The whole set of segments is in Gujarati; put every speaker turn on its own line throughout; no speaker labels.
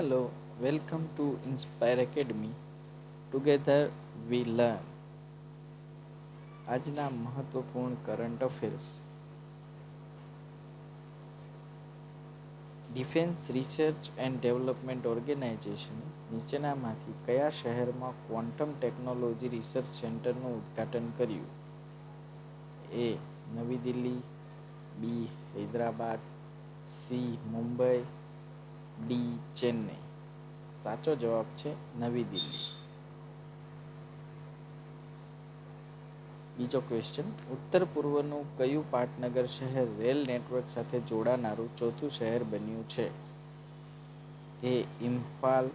Hello, welcome to Inspire Academy. Together we learn. આજના મહત્વપૂર્ણ current affairs defence research and development organisation નીચેનામાંથી કયા શહેરમાં ક્વોન્ટમ ટેકનોલોજી રિસર્ચ સેન્ટરનું ઉદ્ઘાટન કર્યું? એ નવી Delhi. B Hyderabad. C Mumbai. D Chennai. સાચો જવાબ છે નવી દિલ્હી. બીજો ક્વેશ્ચન ઉત્તર પૂર્વનું કયું પાટનગર શહેર રેલ નેટવર્ક સાથે જોડાનારું ચોથું શહેર બન્યું છે? A Imphal,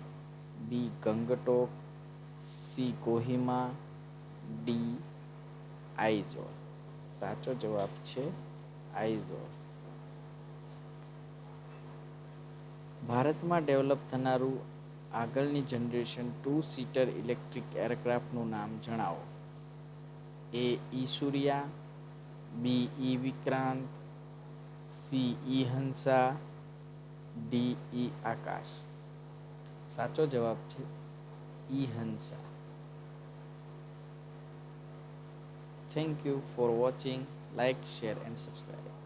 B Gangtok, C Kohima, D Aizawl. સાચો જવાબ છે આઈઝોલ. ભારતમાં ડેવલપ થનારું આગળની જનરેશન ટુ સીટર ઇલેક્ટ્રિક એરક્રાફ્ટનું નામ જણાવો. A E Surya B E Vikrant, C E Hansa, D E Akash. સાચો જવાબ છે E Hansa. Thank you for watching like share and subscribe